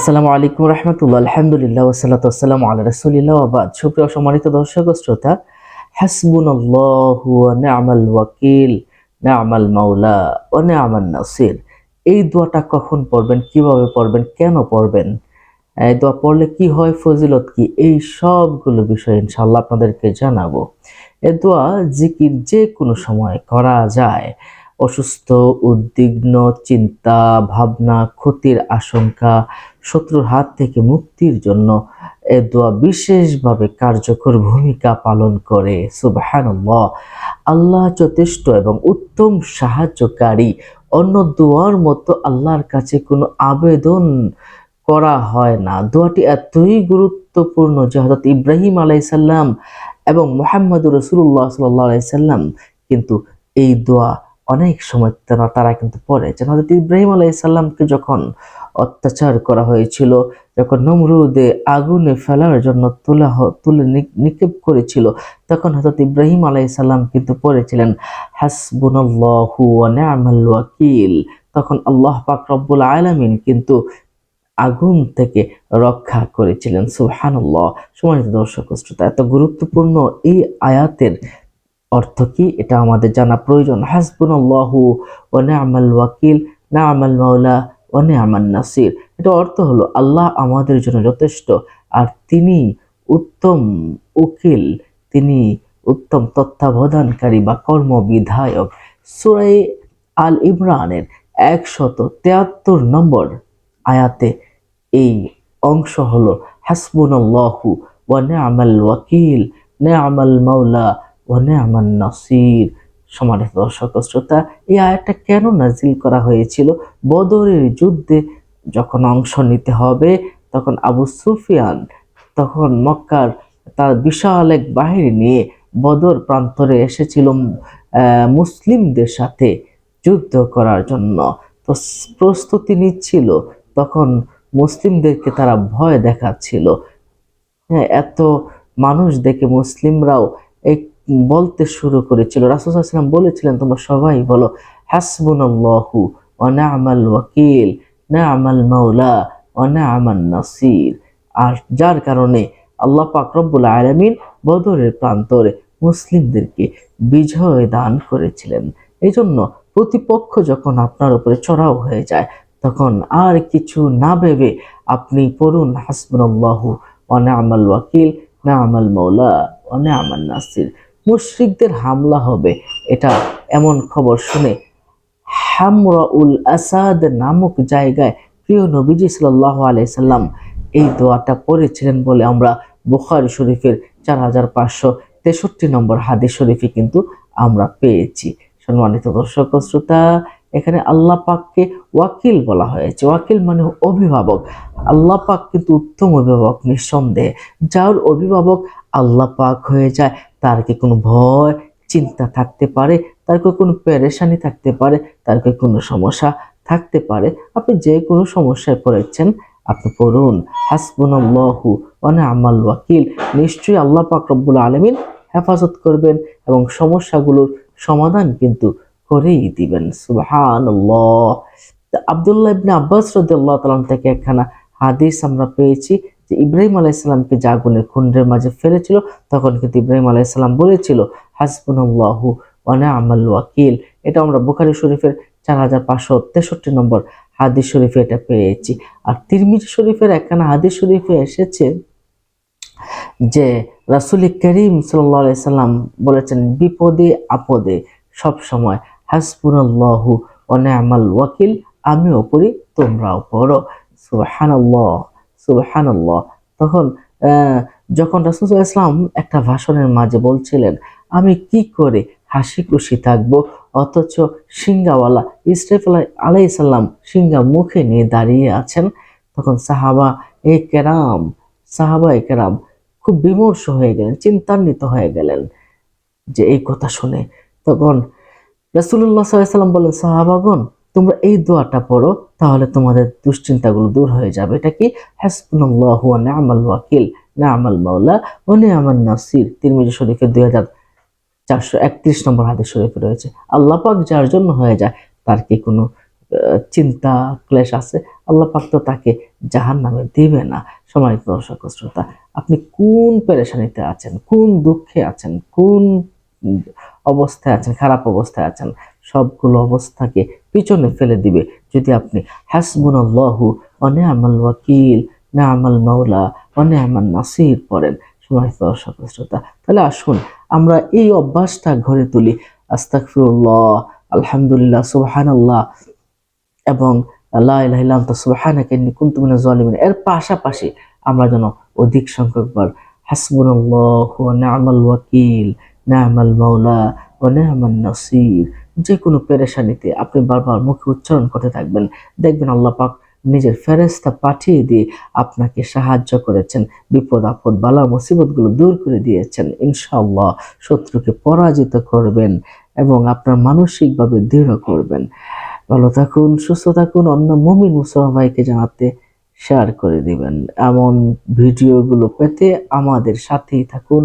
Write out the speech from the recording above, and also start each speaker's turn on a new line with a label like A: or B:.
A: আসসালামু আলাইকুম রহমতুল্লাহ, আলহামদুলিল্লাহ ওসালাত আসসালামু আল্লাহ রসুলিল্লাহ আবাদ সুপ্রিয় সম্মানিত দর্শক শ্রোতা হাসবুন আল্লাহু নেআমাল ওয়াকিল নেআমাল মাওলা ও নেআমাল নাসির। এই দোয়াটা কখন পড়বেন, কীভাবে পড়বেন, কেন পড়বেন, এই দোয়া পড়লে কি হয়, ফজিলত কি, এই সবগুলো বিষয় ইনশাআল্লাহ আপনাদেরকে জানাব। এ দোয়া জিকির যে কোনো সময় করা যায়। অসুস্থ, উদ্বিগ্ন, চিন্তা, ভাবনা, ক্ষতির আশঙ্কা শত্রুর হাত থেকে মুক্তির জন্য এ দোয়া বিশেষভাবে কার্যকর ভূমিকা পালন করে। সুবহানাল্লাহ। আল্লাহ যথেষ্ট এবং উত্তম সাহায্যকারী। অন্য দোয়ার মতো আল্লাহর কাছে কোনো আবেদন করা হয় না। দোয়াটি এতই গুরুত্বপূর্ণ যে হজরত ইব্রাহিম আলাইসাল্লাম এবং মোহাম্মদ রসুল্লাহ সাল্লাহ আলাইসাল্লাম কিন্তু এই দোয়া অনেক সময় তারা তারা কিন্তু পড়ে। যেন হজরত ইব্রাহিম আলাইসাল্লামকে যখন অত্যাচার করা হয়েছিল, যখন নমরুদে আগুনে ফেলার জন্য তুলে তুলে নিক্ষেপ করেছিল, তখন হজরত ইব্রাহিম আলাইসাল্লাম কিন্তু পড়েছিলেন, হাসবুনাল্লাহু নি'মাল তখন আল্লাহ পাক রব্বুল আলামিন কিন্তু আগুন থেকে রক্ষা করেছিলেন। সুবহানাল্লাহ। সম্মানিত দর্শক, শ্রোতা, এত গুরুত্বপূর্ণ এই আয়াতের অর্থ কি? এটা আমাদের জানা প্রয়োজন। হাসবুন হাসবুনাল্লাহু ওয়া নি'মাল ওয়াকিল নি'মাল মাওলা ওয়া নি'মান নাসির। এটা অর্থ হলো আল্লাহ আমাদের জন্য যথেষ্ট, আর তিনি উত্তম উকিল, তিনি উত্তম তত্ত্বাবধানকারী বা কর্মবিধায়ক। সুরাই আল ইমরানের একশত তেয়াত্তর নম্বর আয়াতে এই অংশ হলো হাসবুন হাসবুনাল্লাহু ওয়া নি'মাল ওয়াকিল নে নি'মাল মাওলা ওয়া আমার নাসির সম্মানিত দর্শক শ্রোতা এই আয়াতটা কেন নাজিল করা হয়েছিল? বদরের যুদ্ধে যখন অংশ নিতে হবে, তখন আবু সুফিয়ান, তখন মক্কার তার বিশাল এক বাহিনী নিয়ে বদর প্রান্তরে এসেছিল মুসলিমদের সাথে যুদ্ধ করার জন্য। তো প্রস্তুতি নিচ্ছিল, তখন মুসলিমদেরকে তারা ভয় দেখাচ্ছিল। হ্যাঁ এত মানুষ দেখে মুসলিমরাও এই বলতে শুরু করেছিল। রাসুসাল্লাম বলেছিলেন, তোমরা সবাই বলো, হাসবুনাল্লাহু ওয়া নি'মাল ওয়াকিল নি'মাল মাওলা ওয়া নি'মান নাসির। আর যার কারণে আল্লাহ পাক রব্বুল আলামিন বদরের প্রান্তরে মুসলিমদেরকে বিজয় দান করেছিলেন। এই জন্য প্রতিপক্ষ যখন আপনার উপরে চড়াও হয়ে যায়, তখন আর কিছু না ভেবে আপনি পড়ুন, হাসবুনাল্লাহু ওয়া নি'মাল ওয়াকিল নি'মাল মৌলা ওয়া নি'মান নাসির। মুশরিকদের হামলা হবে। এটা এমন খবর শুনে হামরা উল আসাদ নামক জায়গায় প্রিয় নবীজি সাল্লাহ আলাইসাল্লাম এই দোয়াটা করেছিলেন বলে আমরা বুখারি শরীফের চার হাজার পাঁচশো তেষট্টি নম্বর হাদিস শরীফে কিন্তু আমরা পেয়েছি। সম্মানিত দর্শক শ্রোতা এখানে আল্লাহ পাককে ওয়াকিল বলা হয়েছে। ওয়াকিল মানে অভিভাবক। আল্লাহ পাক কিন্তু উত্তম অভিভাবক, নিঃসন্দেহে। যার অভিভাবক আল্লাহ পাক হয়ে যায়, তার কি কোনো ভয়, চিন্তা থাকতে পারে? তার কোনো পেরেশানি থাকতে পারে? তার কোনো সমস্যা থাকতে পারে? আপনি যে কোনো সমস্যায় পড়েছেন, আপনি করুন পড়ুন। হাসবুনাল্লাহু ওয়া আমাল ওয়াকিল। নিশ্চয়ই আল্লাহ পাক রব্বুল আলামিন হেফাজত করবেন এবং সমস্যাগুলোর সমাধান কিন্তু করেই দিবেন, সুবহানাল্লাহ। আবদুল্লাহ ইবনে আব্বাস রাদিয়াল্লাহু তাআলা থেকে একখানা হাদিস আমরা পেয়েছি যে ইব্রাহিম আলাইসাল্লামকে যে আগুনের কুণ্ডের মাঝে ফেলেছিল, তখন কিন্তু ইব্রাহিম আলাইসাল্লাম বলেছিল, হাসবুনাল্লাহু ওয়া নি'মাল ওয়াকিল। এটা আমরা বুখারী শরীফের চার হাজার পাঁচশো তেষট্টি নম্বর হাদিস শরীফে এটা পেয়েছি। আর তিরমিজি শরীফের একখানা হাদিস শরীফে এসেছে যে রাসূল করিম আলাইহি সাল্লাম বলেছেন, বিপদে আপদে সব সময় হাসবুনাল্লাহু ওয়া নি'মাল ওয়াকিল আমিও পড়ি তোমরাও পড়ো। সুবহানাল্লাহ সুবহানাল্লাহ। তখন যখন রাসূল ইসলাম একটা ভাষণের মাঝে বলছিলেন, আমি কি করে হাসি খুশি থাকব? অথচ সিঙ্গাওয়ালা ইসরাফিল আলাই সাল্লাম সিঙ্গা মুখে নিয়ে দাঁড়িয়ে আছেন। তখন সাহাবা এ কেরাম, সাহাবা এ কেরাম খুব বিমর্ষ হয়ে গেলেন, চিন্তান্বিত হয়ে গেলেন যে এই কথা শুনে। তখন রাসূলুল্লাহ সাল্লাম বলেন, সাহাবাগণ, তোমরা এই দোয়াটা পড়ো, তাহলে তোমাদের দুশ্চিন্তাগুলো দূর হয়ে যাবে। এটা কি? হাসবুনাল্লাহু ওয়া নি'মাল ওয়াকিল নি'মাল মাওলা ওয়া নি'মান নাসির। তিরমিজি শরীফের দুই হাজার চারশো একত্রিশ নম্বর হাদিস শরীফে রয়েছে, আল্লাহ পাক যার জন্য হয়ে যায়, তার কি কোনো চিন্তা, ক্লেশ আছে? আল্লাহ পাক তো তাকে জাহান নামে দিবে না। সম্মানিত দর্শক ও শ্রোতা, আপনি কোন পেরেশানিতে আছেন, কোন দুঃখে আছেন, কোন অবস্থায় আছেন, খারাপ অবস্থায় আছেন, সবগুলো অবস্থাকে পিছনে ফেলে দিবে। যদি আপনি হাসবুনাল্লাহু ওয়া নি'মাল ওয়াকিল নি'মাল মাওলা ওয়া নি'মান নাসির পড়েন, সম্মানিত দর্শক শ্রোতা, তাহলে আসুন আমরা এই অভ্যাসটা গড়ে তুলি। আস্তাগফিরুল্লাহ, আলহামদুলিল্লাহ, সুবহানাল্লাহ, এবং লা ইলাহা ইল্লা আনতা, সুবহানাকা ইন্নী কুনতু মিনাজ এর পাশাপাশি আমরা যেন অধিক সংখ্যকবার হাসবুনাল্লাহু ওয়া নি'মাল ওয়াকিল নি'মাল মাওলা ওয়া নি'মান নাসির। যে কোনো পেরেশানিতে আপনি বারবার মুখে উচ্চারণ করতে থাকবেন। দেখবেন আল্লাহ পাক নিজের ফেরেস্তা পাঠিয়ে দিয়ে আপনাকে সাহায্য করেছেন। বিপদ আপদ, বালা মুসিবতগুলো দূর করে দিয়েছেন। ইনশাআল্লাহ শত্রুকে পরাজিত করবেন এবং আপনার মানসিকভাবে দৃঢ় করবেন। ভালো থাকুন, সুস্থ থাকুন, অন্য মমিন মুসলমান ভাইকে জানাতে শেয়ার করে দিবেন। এমন ভিডিওগুলো পেতে আমাদের সাথেই থাকুন।